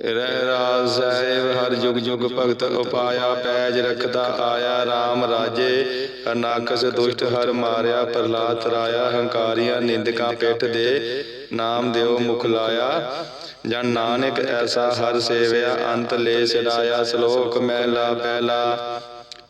ਰਹਿ ਰਾਜ ਸਾਹਿਬ, ਹਰ ਜੁਗ ਜੁਗ ਭਗਤ ਉਪਾਇਆ, ਪੈਜ ਰਖਦਾ, ਆਇਆ RAM ਰਾਜੇ। ਅਨਾਕਸ ਦੁਸ਼ਟ ਹਰ ਮਾਰਿਆ ਪ੍ਰਲਾਦ ਰਾਇਆ ਹੰਕਾਰੀਆਂ ਨਿੰਦਕਾਂ ਪਿੱਠ ਦੇ ਨਾਮ ਦਿਓ ਮੁਖ ਲਾਇਆ। ਜਨ ਨਾਨਕ ਐਸਾ ਹਰ ਸੇਵਿਆ, ਅੰਤ ਲੈ ਛਡਾਇਆ, ਸ਼ਲੋਕ ਮਹਿਲਾ ਪਹਿਲਾ।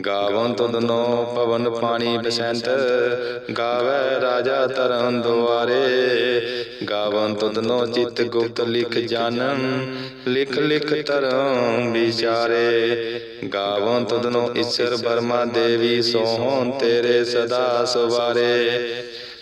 ਗਾਵਨ ਤੁਧਨੋ ਪਵਨ ਪਾਣੀ ਬਸੰਤ, ਗਾਵੇ ਰਾਜਾ ਤਰਨ ਦੁਆਰੇ। ਗਾਵਨ ਤੁਧਨੋ ਚਿਤ ਗੁਪਤ ਲਿਖ ਜਾਣਨ ਲਿਖ ਲਿਖ ਤਰਮ ਵਿਚਾਰੇ। ਗਾਵਨ ਤੁਧਨੋ ਈਸ਼ਰ ਬਰਮਾ ਦੇਵੀ ਸੋਹਣ ਤੇਰੇ ਸਦਾ ਸਵਾਰੇ।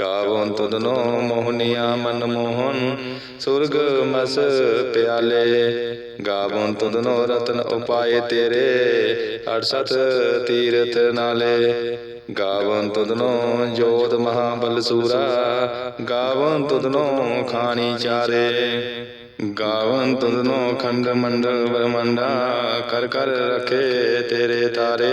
ਗਾਵਨ ਤੁਧਨੋ ਮੋਹਨੀਆਂ ਮਨ ਮੋਹਨ, ਸੁਰਗ ਮਸ ਪਿਆਲੇ। ਗਾਵਨ ਤੁਧਨੋ ਰਤਨ ਉਪਾਏ ਤੇਰੇ 68 ਤੀਰਥ ਨਾਲੇ। ਗਾਵਨ ਤੁਦਨੋ ਜੋਤ ਮਹਾ ਬਲ ਸੂਰਾ ਗਾਵਨ ਤੁਦਨੋ ਖਾਣੀ ਚਾਰੇ। ਗਾਵਨ ਤੁਧਨੋ ਖੰਡ ਮੰਡਲ ਬ੍ਰਹਮੰਡਾ, ਕਰ ਕਰ ਰਖੇ ਤੇਰੇ ਤਾਰੇ।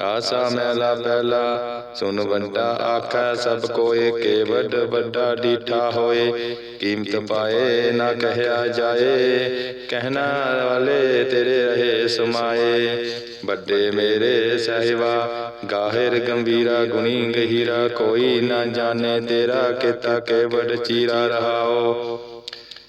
ਆਸਾ ਮੈਲਾ ਪਹਿਲਾ ਸੁਨ ਵੰਡਾ ਆਖੈ, ਸਭ ਕੋਏ ਕੇ ਵੱਡ ਵੱਡਾ ਡੀਠਾ ਹੋਏ। ਕੀਮਤ ਪਾਏ ਨਾ ਕਹਿਆ ਜਾਏ, ਕਹਿਣਾ ਵਾਲੇ ਤੇਰੇ ਰਹੇ ਸਮਾਏ। ਵੱਡੇ ਮੇਰੇ ਸਹਿਵਾ ਗਾਹਿਰ ਗੰਭੀਰਾ, ਗੁਣੀ ਗਹੀਰਾ, ਕੋਈ ਨਾ ਜਾਣੇ ਤੇਰਾ, ਕੀਤਾ ਕੇ ਵੱਡ ਚੀਰਾ ਰਹਾਓ।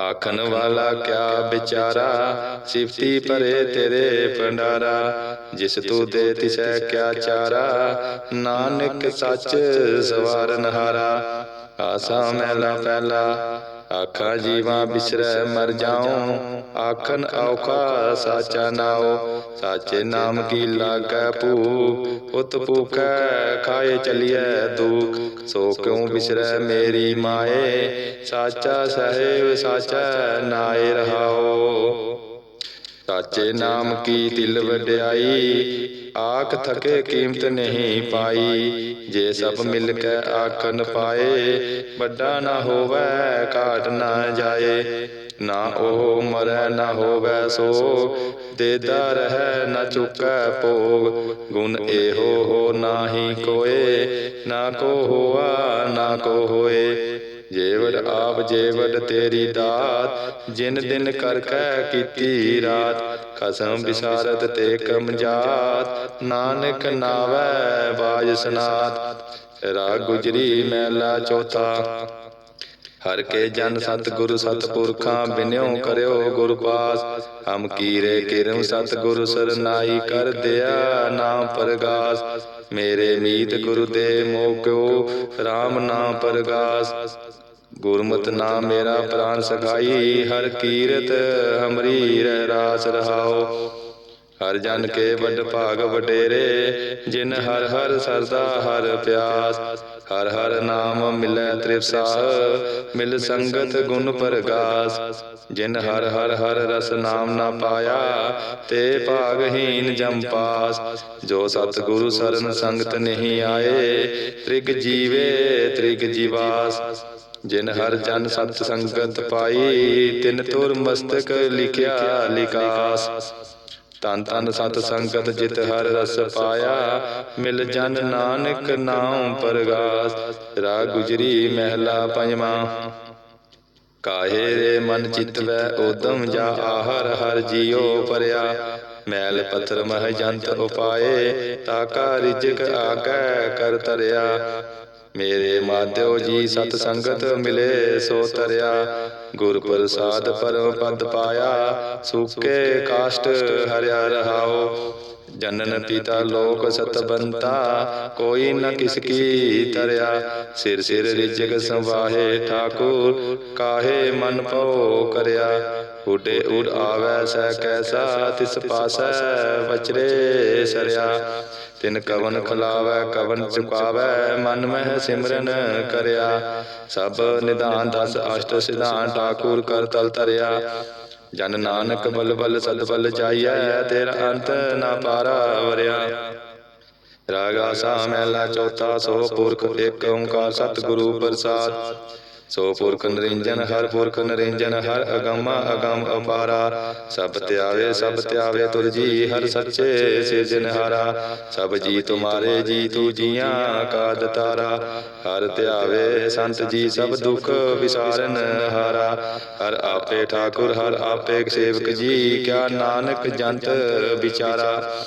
ਆਖਣ ਵਾਲਾ ਕਿਆ ਵਿਚਾਰਾ? ਸਿਫਤੀ ਭਰੇ ਤੇਰੇ ਭੰਡਾਰਾ। ਜਿਸ ਤੂੰ ਦੇ ਤਿਸੈ ਕਿਆ ਚਾਰਾ? ਨਾਨਕ ਸੱਚ ਸਵਾਰਨ ਹਾਰਾ। ਆਸਾ ਮਹਿਲਾ ਪਹਿਲਾ। ਆਖਾਂ ਜੀਵਾਂ ਬਿਸਰੈ ਮਰ ਜਾਉ। ਆਖਣ ਔਖਾ ਸਾਚਾ ਨਾਉ। ਸਾਚੇ ਨਾਮ ਕੀ ਲਾਗੈ ਭੂਖ? ਉਤ ਭੁਖੈ, ਖਾਏ ਚਲਿਐ ਦੁਖ। ਸੋ ਕਿਉ ਬਿਸਰੈ ਮੇਰੀ ਮਾਏ? ਸਾਚਾ ਸਹਿਬ, ਸਾਚਾ ਨਾਏ ਰਹਾਓ। ਸਾਚੇ ਨਾਮ ਕੀ ਤਿਲ ਵਡਿਆਈ? ਆਖ ਥਕੇ ਕੀਮਤ ਨਹੀਂ ਪਾਈ, ਜੇ ਸਭ ਮਿਲ ਕੇ ਆਖਨ ਪਾਏ, ਵੱਡਾ ਨਾ ਹੋਵੇ, ਘਾਟ ਨਾ ਜਾਏ। ਨਾ ਉਹ ਮਰੈ, ਨਾ ਹੋਵੇ ਸੋ ਦੇਦਾ ਰਹਿ, ਨਾ ਚੁਕੈ ਭੋਗ। ਗੁਣ ਇਹੋ ਹੋ ਨਾਹੀ ਕੋਏ, ਨਾ ਕੋ ਹੋਆ, ਨਾ ਕੋ ਹੋਏ। ਜੇਵੜ ਆਪ ਜੇਵੜ ਤੇਰੀ ਦਾਤ ਜਿਨ ਦਿਨ ਕਰ ਕੈ ਕੀਤੀ ਰਾਤ ਖਸਮ ਵਿਸਾਰਤ ਤੇ ਕਮ ਜਾਤ ਨਾਨਕ ਨਾਵੈ ਬਾਜ ਸਨਾਤ। ਰਾਗ ਗੁਜਰੀ ਮਹਿਲਾ ਚੌਥਾ। ਹਰ ਕੇ ਜਨ ਸਤ ਗੁਰੂ ਸਤ ਪੁਰਖਾਂ ਬਿਨਿਓ ਕਰਿਓ ਗੁਰ ਪਾਸ ਹਮ ਕੀਰੇ ਕਿਰਮ ਸਤ ਗੁਰੂ ਸਰਨਾਈ ਕਰ ਦਿਆ ਨਾਮ ਪਰਗਾਸ। ਮੇਰੇ ਮੀਤ ਗੁਰੂ ਦੇ ਮੋਕਿਓ RAM ਨਾਮ ਪਰਗਾਸ। ਗੁਰਮਤਿ ਨਾਮ ਮੇਰਾ ਪ੍ਰਾਨ ਸਖਾਈ, ਹਰ ਕੀਰਤ ਹਮਰੀ ਰਹਿ ਰਾਸ ਰਹਾਓ ਹਰ ਜਨ ਕੇ ਵੱਡ ਭਾਗ ਵਡੇਰੇ, ਜਿਨ ਹਰ ਹਰ ਸਰਦਾ ਹਰ ਪਿਆਸ। ਹਰ ਹਰ ਨਾਮ ਮਿਲੈ ਤ੍ਰਿਪਸਾਹ ਮਿਲ ਸੰਗਤ ਗੁਣ ਪਰਗਾਸ। ਜਿਨ ਹਰ ਹਰ ਹਰ ਰਸ ਨਾਮ ਨਾ ਪਾਇਆ, ਤੇ ਭਾਗਹੀਨ ਜਮ ਪਾਸ। ਜੋ ਸਤ ਗੁਰੂ ਸਰਨ ਸੰਗਤ ਨਹੀਂ ਆਏ, ਤ੍ਰਿਗ ਜੀਵੇ ਤ੍ਰਿਗ ਜੀਵਾਸ। ਜਿਨ ਹਰ ਜਨ ਸਤ ਸੰਗਤ ਪਾਈ, ਤਿਨ ਤੁਰ ਮਸਤਕ ਲਿਖਿਆ ਲਿਕਾਸ। ਤਨ ਤਨ ਸਤ ਸੰਗਤ ਜਿਤ ਹਰ ਰਸ ਪਾਇਆ, ਮਿਲ ਜਨ ਨਾਨਕ ਨਾਮ ਪਰਗਾਸ ਰਾਗ ਗੁਜਰੀ ਮਹਿਲਾ ਪੰਜਵਾਂ। ਕਾਹੇ ਰੇ ਮਨ ਚਿਤ ਉਦਮ ਜਾ ਆਹਰ ਹਰ ਜੀਉ ਪਰਿਆ, ਮੈਲ ਪੱਥਰ ਮਹ ਜੰਤ ਉਪਾਏ ਤਾਕਾ ਰਿਜਕ ਆਗੈ ਕਰ ਤਰਿਆ। ਮੇਰੇ ਮਾਧਿਓ ਜੀ ਸਤ ਸੰਗਤ ਮਿਲੇ ਸੋ ਤਰਿਆ ਗੁਰ ਪ੍ਰਸਾਦ ਪਰਮ ਪਦ ਪਾਇਆ, ਸੁਕੇ ਕਾਸ਼ਟ ਹਰਿਆ ਰਹਾਓ ਜਨਨ ਪਿਤਾ ਲੋਕ ਸਤਬੰਤਾ ਕੋਈ ਨ ਕਿਸ ਕੀ ਤਰਿਆ। ਸਿਰ ਸਿਰ ਰਿਜਗ ਸੰਵਾਹੇ ਠਾਕੁਰ, ਕਾਹੇ ਮਨ ਪਉ ਕਰਿਆ। ਉਡੇ ਉਡ ਆਵੈ ਸੈ ਕੈਸਾ, ਤਿਸ ਪਾਸੈ ਵਚਰੇ ਸਰਿਆ। ਤਿਨ ਕਵਨ ਖਲਾਵੈ, ਕਵਨ ਚੁਕਾਵੈ, ਮਨ ਮਹਿ ਸਿਮਰਨ ਕਰਿਆ। ਸਭ ਨਿਧਾਨ ਦਸ ਅਸ਼ਟ ਸਿਧਾਂਤ ਠਾਕੁਰ ਕਰ ਤਲ ਤਰਿਆ ਜਨ ਨਾਨਕ ਬਲਬਲ ਬਲ ਸਦ ਬਲ ਜਾਈਐ, ਤੇਰਾ ਅੰਤ ਨਾ ਪਾਰਾ ਵਰਿਆ। ਰਾਗਾ ਸਾ ਮਹਿਲਾ ਚੌਥਾ ਸੋ ਪੁਰਖ ਏਕ ਓੰਕਾਰ ਸਤਿਗੁਰੂ ਪ੍ਰਸਾਦ। ਸੋ ਪੁਰਖ ਨਿਰੰਜਨ ਹਰ ਪੁਰਖ ਨਿਰੰਜਨ ਹਰ ਅਗੰਮ ਅਗੰਮ ਅਪਾਰਾ। ਸਭ ਧਿਆਵੇ ਸਭ ਧਿਆਵੇ ਤੁਰ ਜੀ ਹਰ ਸੱਚੇ ਸਿਰਜਨਹਾਰਾ ਸਭ ਜੀ ਤੁਮਾਰੇ ਜੀ ਤੂ ਜੀਆਂ ਕਾ ਦਤਾਰਾ। ਹਰ ਧਿਆਵੇ ਸੰਤ ਜੀ ਸਭ ਦੁਖ ਵਿਸਾਰਨ ਹਾਰਾ। ਹਰ। ਆਪੇ ਠਾਕੁਰ ਹਰ ਆਪੇ ਸੇਵਕ ਜੀ ਕਿਆ ਨਾਨਕ ਜੰਤ ਵਿਚਾਰਾ।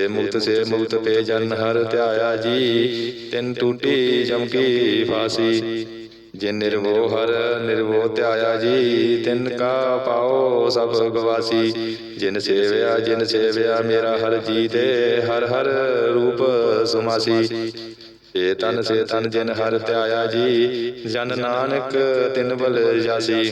ਮੁਕਤ ਸੇ ਮੁਕਤ ਪੇ ਜਨ ਹਰ ਧਿਆਇਆ ਜੀ, ਤਿਨ ਟੂਟੀ ਜਮ ਫਾਸੀ। ਜਿਨ ਨਿਰਵੋ ਹਰ ਨਿਰਵੋ ਧਿਆਇਆ ਜੀ, ਤਿਨ ਕਾ ਪਾਓ ਸਭ ਗਵਾਸੀ। ਜਿਨ ਸੇਵਿਆ ਜਿਨ ਸੇਵਿਆ, ਮੇਰਾ ਹਰ ਜੀ ਤੇ ਹਰ ਹਰ ਰੂਪ ਸੁਮਾਸੀ। ਸੇ ਤਨ ਸੇ ਤਨ ਜਿਨ ਹਰ ਧਿਆਇਆ ਜੀ, ਜਨ ਨਾਨਕ ਤਿਨ ਬਲ ਜਾਸੀ।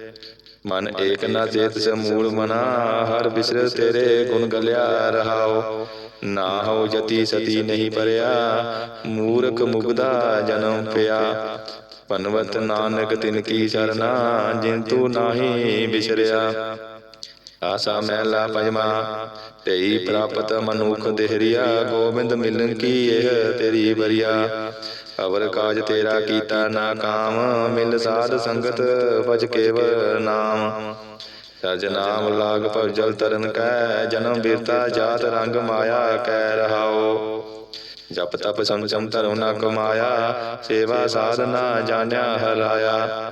ਮਨ ਏਕ ਨਾ ਚੇਤ ਸਮੂਲ ਮਨਾ ਹਰ ਬਿਸਰ ਤੇਰੇ ਗੁਣ ਗਲਿਆ ਰਹਾਓ। ਨਾ ਹੋ ਜਤੀ ਸਤੀ ਨਹੀਂ ਪਰਿਆ ਮੂਰਖ ਮੁਗਦਾ ਜਨਮ ਪਿਆ। ਪਨਵਤ ਨਾਨਕ ਤਿਨ ਕੀ ਸਰਨਾ ਜਿਨ ਤੂੰ ਨਾਹੀ ਬਿਸਰਿਆ। ਆਸਾ ਮਹਿਲਾ ਪੰਜਵਾ ਤੇਈ ਪ੍ਰਾਪਤ ਮਨੁਖ ਦੇਹਰੀਆ ਗੋਬਿੰਦ ਮਿਲਨ ਕੀ ਇਹ ਤੇਰੀ ਬਰੀਆ ਅਵਰ ਕਾਜ ਤੇਰਾ ਕੀਤਾ ਨਾ ਕਾਮ ਮਿਲ ਸਾਧ ਸੰਗਤ ਭਜ ਕੇਵਲ ਨਾਮ। ਸਰਜ ਨਾਮ ਲਾਗ ਭਜਲ ਤਰਨ ਕੈ ਜਨਮ ਬਿਰਤਾ ਜਾਤ ਰੰਗ ਮਾਇਆ ਕੈ ਰਹਾਓ। ਜਪ ਤਪ ਸੰਜਮ ਧਰਮ ਨਾ ਕਮਾਇਆ ਸੇਵਾ ਸਾਧਨਾ ਜਾਣਿਆ ਹਰਾਇਆ।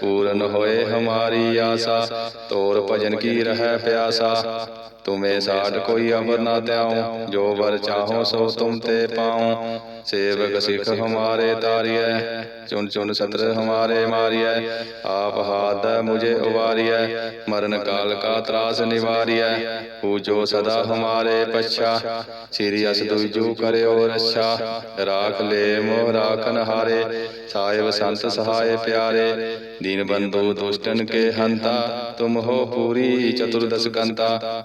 ਪੂਰਨ ਹੋਏ ਹਮਾਰੀ ਆਸਾ ਤੋਰ ਭਜਨ ਕੀ ਰਹਿ ਪਿਆਸਾ। ਤੁਮੇ ਸਾਡ ਕੋਈ ਅਵਰ ਨਾ ਤਿਆਉ ਜੋ ਵਰ ਚਾਹੋ ਸੋ ਤੁਮ ਤੇ ਪਾਉ। ਸੇਵਕ ਸਿਖ ਹਮਾਰੇ ਤਾਰੀਐ ਚੁਨ ਚੁਨ ਸਤਰ ਹਮਾਰੇ ਮਾਰੀਐ। ਆਪ ਹਾਦ ਮੁਝੇ ਉਵਾਰੀਐ ਮਰਨ ਕਾਲ ਕਾ ਤਰਾਸ ਨਿਵਾਰੀਐ। ਪੂਜੋ ਸਦਾ ਹਮਾਰੇ ਪਛਾ ਸ੍ਰੀ ਅਸ ਦੁਜੂ ਕਰਿਓ ਰੱਛਾ। ਰਾਖ ਲੈ ਮੋਹ ਰਾਖਨ ਹਾਰੇ ਸਾਹਿਬ ਸੰਤ ਸਹਾਇ ਪਿਆਰੇ। ਦੀਨ ਬੰਧੂ ਦੁਸ਼ਟਨ ਕੇ ਹੰਤਾ ਤੁਮ ਹੋ ਪੂਰੀ ਚਤੁਰਦਸ ਕੰਤਾ।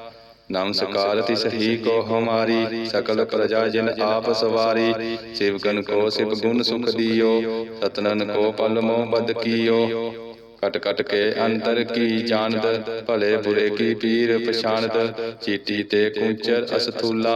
ਨਮਸਕਾਰ ਸਕਲ ਪ੍ਰਜਾ ਜਿਨ ਆਪ ਸਵਾਰੀ ਸਿਵਕਨ ਕੋ ਸਿਵ ਗੁਣ ਸੁਖ ਦਿਓ ਸਤਨਨ ਕੋ ਪਲ ਮੋ ਬਦ ਕੀਓ ਕਟ ਕਟ ਕੇ ਅੰਤਰ ਕੀ ਜਾਣਦ ਭਲੇ ਬੁਰੇ ਕੀ ਪੀਰ ਪਛਾਨਦ ਚੀਟੀ ਤੇ ਕੁੰਚਰ ਅਸਥੂਲਾ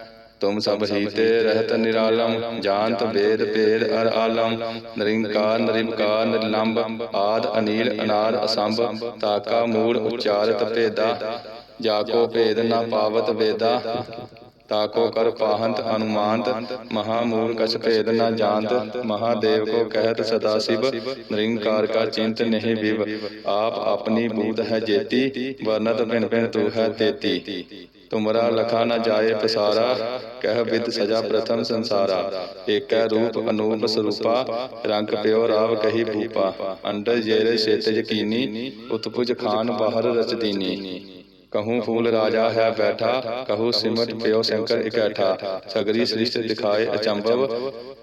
ਤੁਮ ਸਭ ਹੀਤੇ ਰਹਿਤ ਨਿਰਾਲਮ ਜਾਣਤ ਵੇਦ ਭੇਦ ਅਰ ਆਲਮ। ਨਿਰੰਕਾਰ ਨਿਰਮਕਾਰ ਨਿਰਲੰਭ ਆਦ, ਅਨੀਲ, ਅਨਾਦ, ਅਸੰਭ ਤਾਕਾ ਮੂੜ ਉਚਾਰਤ ਭੇਦਾ। ਜਾਕੋ ਭੇਦ ਨਾ ਪਾਵਤ ਵੇਦਾ। ਤਾਕੋ ਕਰ ਪਾਹੰਤ ਅਨੁਮਾਨਤ। ਮਹਾਮੂਲ ਕਛ ਭੇਦ ਨਾ ਜਾਣਤ। ਮਹਾਦੇਵ ਕੋ ਕਹਿਤ ਸਦਾ ਸਿਵ। ਨਿਰੰਕਾਰ ਕਾ ਚਿੰਤ ਨਹੀਂ ਵਿਵ। ਆਪ ਆਪਣੀ ਬੂਤ ਹੈ ਜੇਤੀ। ਵਰਨਤ ਭਿਨ ਭਿਨ ਤੂ ਹੈ ਤੇਤੀ। ਤੁਮਰਾ ਲਖਾ ਨ ਜਾਏ ਪਸਾਰਾ ਕਹਿ ਵਿਦ ਸਜਾ ਪ੍ਰਥਮ ਸੰਸਾਰਾ। ਏਕੈ ਰੂਪ ਅਨੂਪ ਸਰੂਪਾ ਰੰਗ ਪਿਓ ਰਾਵ ਕਹੀ ਭੂਪਾ। ਅੰਡਰ ਜੇਰੇ ਛੇਤਜ ਕੀਨੀ ਉਤਪੁਜ ਖਾਨ ਬਾਹਰ ਰਚ ਦੀਨੀ ਕਹੂੰ ਫੂਲ ਰਾਜਾ ਹੈ ਬੈਠਾ ਕਹੂੰ ਸਿਮਟ ਪਿਓ ਸ਼ੰਕਰ ਇਕੈਠਾ ਸਗਰੀ ਸ੍ਰਿਸ਼ਟ ਦਿਖਾਏ ਅਚੰਭਵ।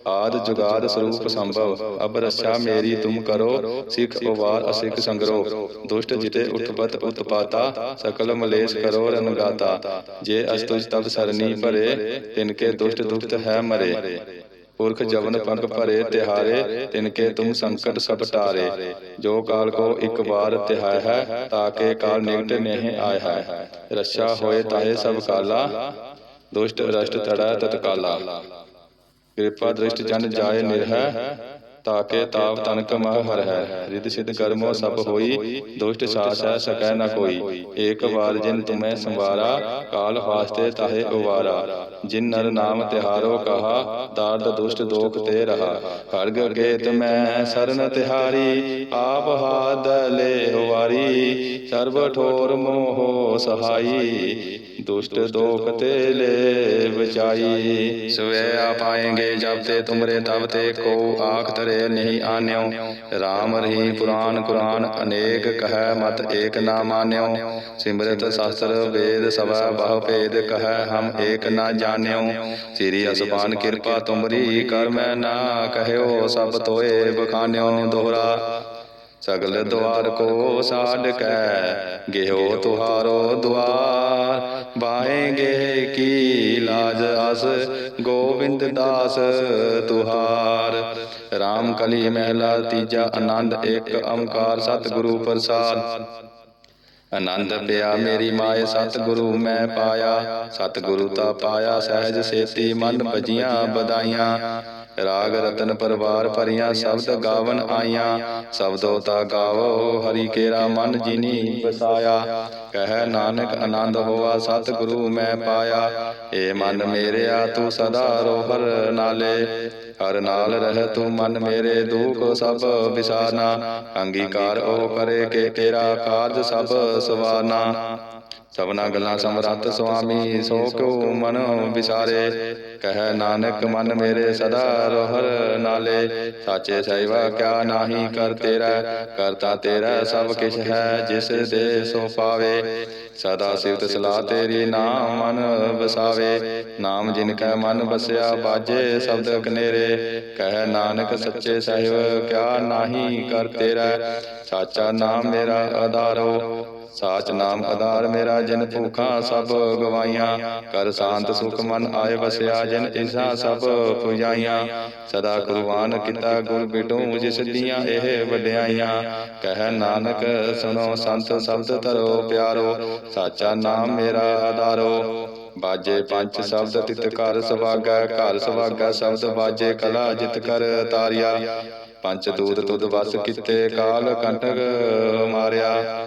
ਆਦ ਜੁਗਾਦ ਸਰੂਪ ਸੰਭਵ। ਅਬ ਰੱਛਾ ਮੇਰੀ ਤੁਮ ਕਰੋ ਸਿੱਖ ਉਵਾਰ ਅਸਿੱਖ ਸੰਗਰੋ। ਦੁਸ਼ਟ ਜਿਤੇ ਉਤਪਤ ਉਤਪਾਤਾ ਸਕਲ ਮਲੇਸ਼ ਕਰੋ ਰਨਗਾਤਾ ਜੇ ਅਸਤੁਜ ਤਬ ਸਰਨੀ ਭਰੇ ਤਿਨਕੇ ਦੁਸ਼ਟ ਦੁਖਤ ਹੈ ਮਰੇ। ਪੁਰਖ ਜਵਨ ਪਗ ਭਰੇ ਤਿਹਾਰੇ ਤਿਨਕੇ ਤੁਮ ਸੰਕਟ ਸਭ ਟਾਰੇ ਜੋ ਕਾਲ ਕੋ ਇੱਕ ਵਾਰ ਤਿਹਾਇ ਹੈ ਤਾਕੇ ਕਾਲ ਨਿਕਟ ਨਹੀਂ ਆਇ ਹੈ। ਰੱਛਾ ਹੋਏ ਤਾਹੇ ਸਭ ਕਾਲਾ ਦੁਸ਼ਟ ਰਸ਼ਟ ਤੜੈ ਤਤਕਾਲਾ ਕਿਰਪਾ ਦ੍ਰਿਸ਼ਟ ਜਨ ਜਾਏ ਨਿਰਹਿ ਤਾਕੇ ਤਾਪ ਤਨਕ ਮਹ ਹਰ ਹੈ। ਰਿਦ ਸਿਧ ਕਰਮੋ ਸਭ ਹੋਈ, ਦੁਸ਼ਟ ਸਾਸ ਹੈ, ਸਕੈ ਨ ਕੋਈ। ਏਕ ਵਾਰ ਜਿਨ ਤੁਮੈ ਸੰਵਾਰਾ, ਕਾਲ ਫਾਸਤੇ ਤਾਹੇ ਉਵਾਰਾ। ਜਿਨ ਨਰ ਨਾਮ ਤਿਹਾਰੋ ਕਹਾ, ਦਾਰਦ ਦੁਸ਼ਟ ਦੋਖ ਤੇ ਰਹਾ। ਖੜਗ ਗੇਤ ਮੈਂ ਸਰਨ ਤਿਹਾਰੀ, ਆਪ ਹਾਦ ਲੈ ਵਾਰੀ। ਸਰਬ ਠੋਰ ਮੋਹ ਸਹਾਈ, ਦੁਸ਼ਟ ਦੋਖ ਤੇ ਲੈ ਬਚਾਈ। ਸਵੇ ਆ ਪਾਏਂਗੇ ਜਬ ਤੇ ਤੁਮਰੇ ਤਬ ਤੇ ਕੋ ਆਖ ਤਰੇ ਨਹੀਂ ਆਨਿਓ। RAM ਰਹੀ ਪੁਰਾਨ ਕੁਰਾਨ ਅਨੇਕ ਕਹੈ ਮਤ ਏਕ ਨਾ ਮਾਨਿਓ। ਸਿਮਰਤ ਸ਼ਾਸਤਰ ਵੇਦ ਸਭਾ ਬਹੁ ਭੇਦ ਕਹੈ ਹਮ ਏਕ ਨਾ ਜਾਣਿਓ। ਸ੍ਰੀ ਅਸਬਾਨ ਕਿਰਪਾ ਤੁਮਰੀ ਕਰ ਮੈਂ ਨਾ ਕਹਿਓ, ਸਭ ਤੋਏ ਬਖਾਨਿਓ ਦੋਹਰਾ। ਸਗਲ ਦੁਆਰ ਕੋ ਸਾਡ ਕੈ ਗਿਓ ਤੁਹਾਰੋ ਦੁਆਰ ਬਾਹੇਗੇ ਕੀ ਲਾਜ ਅਸ, ਗੋਬਿੰਦ ਦਾਸ ਤੁਹਾਰ। RAM ਕਲੀ ਮਹਿਲਾ, ਤੀਜਾ ਆਨੰਦ ਇੱਕ ਓੰਕਾਰ ਸਤਿਗੁਰੂ ਪ੍ਰਸਾਦ। ਆਨੰਦ ਪਿਆ ਮੇਰੀ ਮਾਏ, ਸਤਿਗੁਰੂ ਮੈਂ ਪਾਇਆ। ਸਤਿਗੁਰੂ ਤਾ ਪਾਇਆ, ਸਹਿਜ ਸੇਤੀ ਮਨ ਭਜੀਆਂ ਬਦਾਈਆਂ ਰਾਗ ਰਤਨ ਪਰਵਾਰ ਭਰੀਆਂ, ਸ਼ਬਦ ਗਾਵਨ ਆਈਆਂ। ਸ਼ਬਦੋ ਤਾ ਗਾਵੋ, ਹਰੀ ਕੇਰਾ ਮਨ ਜਿਨੀ ਵਸਾਇਆ। ਕਹਿ ਨਾਨਕ ਆਨੰਦ ਹੋਆ, ਸਤਿਗੁਰੂ ਮੈਂ ਪਾਇਆ। ਏ ਮਨ ਮੇਰਿਆ, ਤੂੰ ਸਦਾ ਰੋਹਰ ਨਾਲੇ। ਹਰ ਨਾਲ ਰਹਿ ਤੂੰ ਮਨ ਮੇਰੇ ਦੁਖ ਸਭ ਵਿਸਾਰਨਾ। ਅੰਗੀਕਾਰ ਉਹ ਕਰੇ ਕੇ ਤੇਰਾ ਕਾਰਜ ਸਭ ਸਵਾਰਨਾ। ਸਭਨਾ ਗੱਲਾਂ ਸਮਰੱਥ ਸੁਆਮੀ, ਸੋ ਕਿਉ ਮਨ ਵਿਸਾਰੇ? ਕਹਿ ਨਾਨਕ, ਮਨ ਮੇਰੇ ਸਦਾ ਰੋਹਰ ਨਾਲੇ। ਸਾਚੇ ਸਹਿਵਾ ਕਿਆ ਨਾਹੀ ਕਰ ਤੇਰਾ? ਕਰਤਾ ਤੇਰਾ ਸਭ ਕਿਛ ਹੈ, ਜਿਸ ਦੇ ਸੋ ਪਾਵੇ। ਸਦਾ ਸਿਵਤ ਸਲਾਹ ਤੇਰੀ ਨਾਮ ਮਨ ਵਸਾਵੇ। ਨਾਮ ਜਿਨ ਕੈ ਮਨ ਵਸਿਆ, ਬਾਜੇ ਸ਼ਬਦ ਕਨੇਰੇ ਕਹਿ ਨਾਨਕ, ਸੱਚੇ ਸਾਹਿਬ, ਕਿਆ ਨਾਹੀ ਕਰ ਤੇਰਾ? ਸਾਚਾ ਨਾਮ ਮੇਰਾ ਆਧਾਰੋ ਸਾਚ ਨਾਮ ਆਧਾਰ ਮੇਰਾ ਜਿਨ ਭੂਖਾਂ ਸਭ ਗਵਾਈਆਂ। ਕਰ ਸ਼ਾਂਤ ਸੁਖ ਮਨ ਆਏ ਵਸਿਆ ਜਿਨ ਇਸਾ ਸਭ ਪੁਜਾਈਆਂ। ਸਦਾ ਕੁਰਬਾਨ ਕੀਤਾ ਗੁਰ ਬਿਟੂ ਜਿਸ ਦੀਆਂ ਇਹ ਵਡਿਆਈਆਂ। ਕਹਿ ਨਾਨਕ ਸੁਨੋ ਸੰਤ ਸ਼ਬਦ ਧਰੋ ਪਿਆਰੋ। ਸਾਚਾ ਨਾਮ ਮੇਰਾ ਆਧਾਰੋ। ਬਾਜੇ ਪੰਜ ਸ਼ਬਦ ਤਿਤ ਕਰ ਸੁਭਾਗਾ। ਘਰ ਸੁਭਾਗਾ ਸ਼ਬਦ ਬਾਜੇ ਕਲਾ ਜਿਤ ਕਰ ਤਾਰਿਆ। ਪੰਜ ਦੂਤ ਤੁਧ ਵਸ ਕੀਤੇ ਕਾਲ ਕੰਟਕ ਮਾਰਿਆ।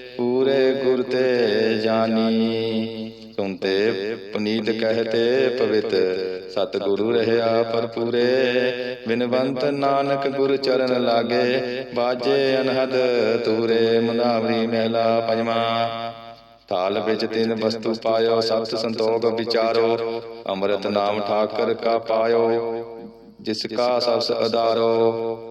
ਪੂਰੇ ਗੁਰ ਤੇ ਜਾਨੀ। ਸੁਨਤੇ ਪਨੀਤ ਕਹਤੇ ਪਵਿੱਤ। ਸਤਿਗੁਰੂ ਰਹਿਆ ਪਰਪੂਰੇ ਬਿਨਵੰਤ ਨਾਨਕ ਗੁਰ ਚਰਨ ਲਾਗੇ। ਬਾਜੇ ਅਨਹਦ ਤੂਰੇ ਮੁਨਾਵਰੀ ਮਹਿਲਾ ਪੰਜਵਾ। ਥਾਲ ਵਿੱਚ ਤਿੰਨ ਵਸਤੂ ਪਾਇਓ, ਸਤ ਸੰਤੋਖ ਵਿਚਾਰੋ। ਅੰਮ੍ਰਿਤ ਨਾਮ ਠਾਕਰ ਕਾ ਪਾਇਓ, ਜਿਸ ਕਾ ਸਬਸ ਅਦਾਰੋ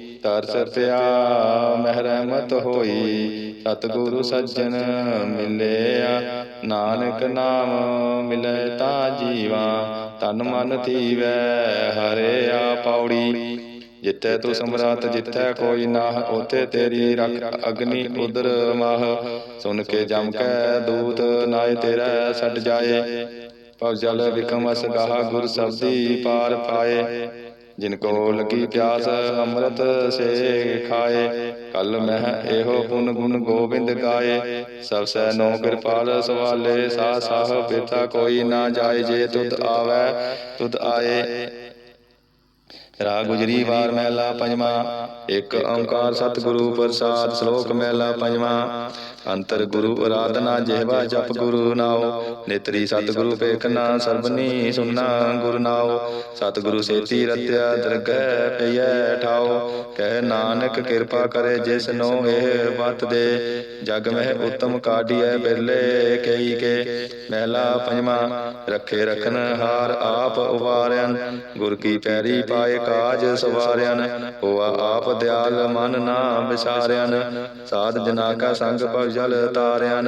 ਤਰਸ ਪਿਆ ਮਹਿਰਮਤ ਹੋਈ, ਸਤਿਗੁਰੂ ਸੱਜਣ ਮਿਲਿਆ। ਨਾਨਕ ਨਾਮ ਮਿਲੇ ਤਾਂ ਜੀਵਾ, ਤਨ ਮਨ ਥੀਵੈ ਹਰਿਆ ਪੌੜੀ ਜਿੱਥੇ ਤੂੰ ਸਮਰਾਤ ਜਿੱਥੇ ਕੋਈ ਨਾ ਉਥੇ ਤੇਰੀ ਰੱਖ ਅਗਨੀ ਉਦਰ ਮਾਹ। ਸੁਨ ਕੇ ਜਮ ਕੈ ਦੂਤ, ਨਾਏ ਤੇਰਾ ਛੱਡ ਜਾਏ। ਪਵ ਜਲ ਵਿਕਮ ਅਸ ਗਾਹ, ਗੁਰ ਸਬਦੀ ਪਾਰ ਪਾਏ। ਜਿਨ ਕੋ ਲਗੀ ਪਿਆਸ ਅੰਮ੍ਰਿਤ ਸੇ ਖਾਏ ਕਲ ਮਹਿ ਇਹੋ ਪੁਨ ਗੁਣ ਗੋਬਿੰਦ ਗਾਏ। ਸਭ ਸੈ ਨੋ ਕਿਰਪਾਲ ਸਵਾਲੇ ਸਾ ਸਾਹ ਬਿਰਥਾ ਕੋਈ ਨਾ ਜਾਏ ਜੇ ਤੁਧ ਆਵੈ ਤੁਧ ਆਏ। ਰਾਗ ਗੁਜਰੀ ਵਾਰ ਮਹਿਲਾ ਪੰਜਵਾਂ। ਇੱਕ ਓੰਕਾਰ ਸਤਿਗੁਰੂ ਪ੍ਰਸਾਦ ਸ਼ਲੋਕ ਮਹਿਲਾ ਪੰਜਵਾਂ। ਅੰਤਰ ਗੁਰੂ ਅਰਾਧਨਾ ਜਿਹਵਾ ਜਪ ਗੁਰੂ ਨਾਉ। ਨੇਤਰੀ ਸਤਿਗੁਰੂ ਪੇਖਨਾ ਸਰਬਨੀ ਸੁਨਾ ਗੁਰ ਨਾਉ। ਸਤਿਗੁਰੂ ਸੇਤੀ ਰਤਿਆ ਦਰਗਹਿ ਪਈਐ ਠਾਉ। ਕਹਿ ਨਾਨਕ ਕਿਰਪਾ ਕਰੇ ਜਿਸ ਨੋ ਇਹ ਵਤ ਦੇ। ਜਗ ਮਹਿ ਉਤਮ ਕਾਢੀਐ ਬਿਰਲੇ ਕਈ ਕੇ। ਮਹਿਲਾ ਪੰਜਵਾਂ, ਰੱਖੇ ਰਖਨ ਹਾਰ ਆਪ ਉਵਾਰਿਆਨ ਗੁਰ ਕੀ ਪੈਰੀ ਪਾਏ ਕਾਜ ਸਵਾਰਿਆਨ ਹੋਆ ਆਪ ਦਿਆਲ ਮਨ ਨਾ ਵਿਸਾਰਿਆਨ ਸਾਧ ਜਨਾ ਕਾ ਸੰਗ ਭਗ ਜਲ ਤਾਰਿਆਨ